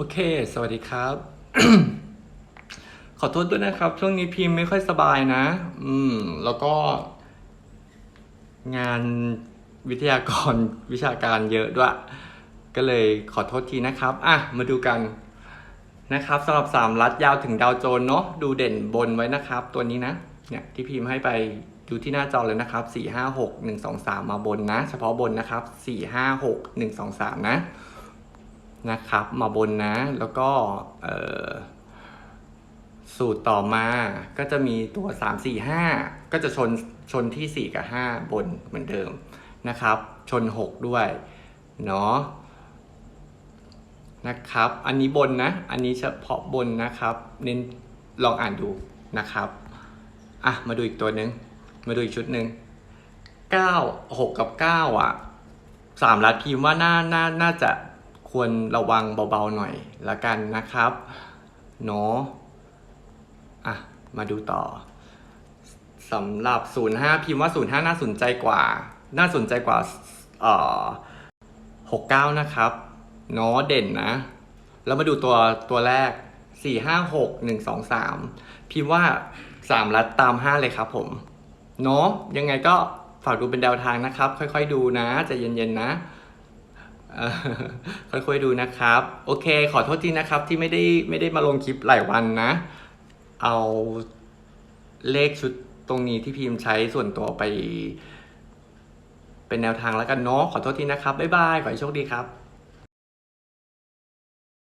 โอเค สวัสดีครับ ขอโทษด้วยนะครับ ช่วงนี้พิมพ์ไม่ค่อยสบายนะ อืม แล้วก็ งานวิทยากรวิชาการเยอะด้วย ก็เลยขอโทษทีนะครับ อะ มาดูกันนะครับสำหรับสามรัดยาวถึงดาวโจนเนาะ ดูเด่นบนไว้นะครับ ตัวนี้นะ เนี่ยที่พิมพ์ให้ไปดูที่หน้าจอเลยนะครับ 4 5 6 1 2 3 มาบนนะ เฉพาะบนนะครับ 4 5 6 1 2 3 นะ นะครับ มาบนนะ แล้วก็สูตรต่อมาก็จะมีตัว 3 4 5 ก็จะชนชนที่ 4 กับ 5 บนเหมือนเดิมนะครับ ชน 6 ด้วยเนาะนะครับ อันนี้บนนะ อันนี้เฉพาะบนนะครับ เน้นลองอ่านดูนะครับอะมาดูอีกตัวหนึ่งมาดูอีกชุดหนึ่งเก้าหกกับเก้าอะสามรัดพิมพ์ว่าน่าน่าน่าจะ ควรระวังเบาๆหน่อยละกันนะครับเนาะอะ มาดูต่อสำหรับ 05 พิมพ์ว่า 05 น่าสนใจกว่า น่าสนใจกว่าเอ่อ69 นะครับเนาะเด่นนะ แล้วมาดูตัวตัวแรก 4 5 6 1 2 3 พิมพ์ว่า 3 รัดตาม 5 เลยครับผมเนาะยังไงก็ฝากดูเป็นแนวทางนะครับ ค่อยๆดูนะ จะเย็นๆนะ ค่อยๆดูนะครับ โอเค ขอโทษทีนะครับ ที่ไม่ได้ไม่ได้มาลงคลิปหลายวันนะ เอาเลขชุดตรงนี้ที่พิมพ์ใช้ส่วนตัวไป เป็นแนวทางแล้วกันเนาะขอโทษทีนะครับ บ๊ายบาย ขอให้โชคดีครับ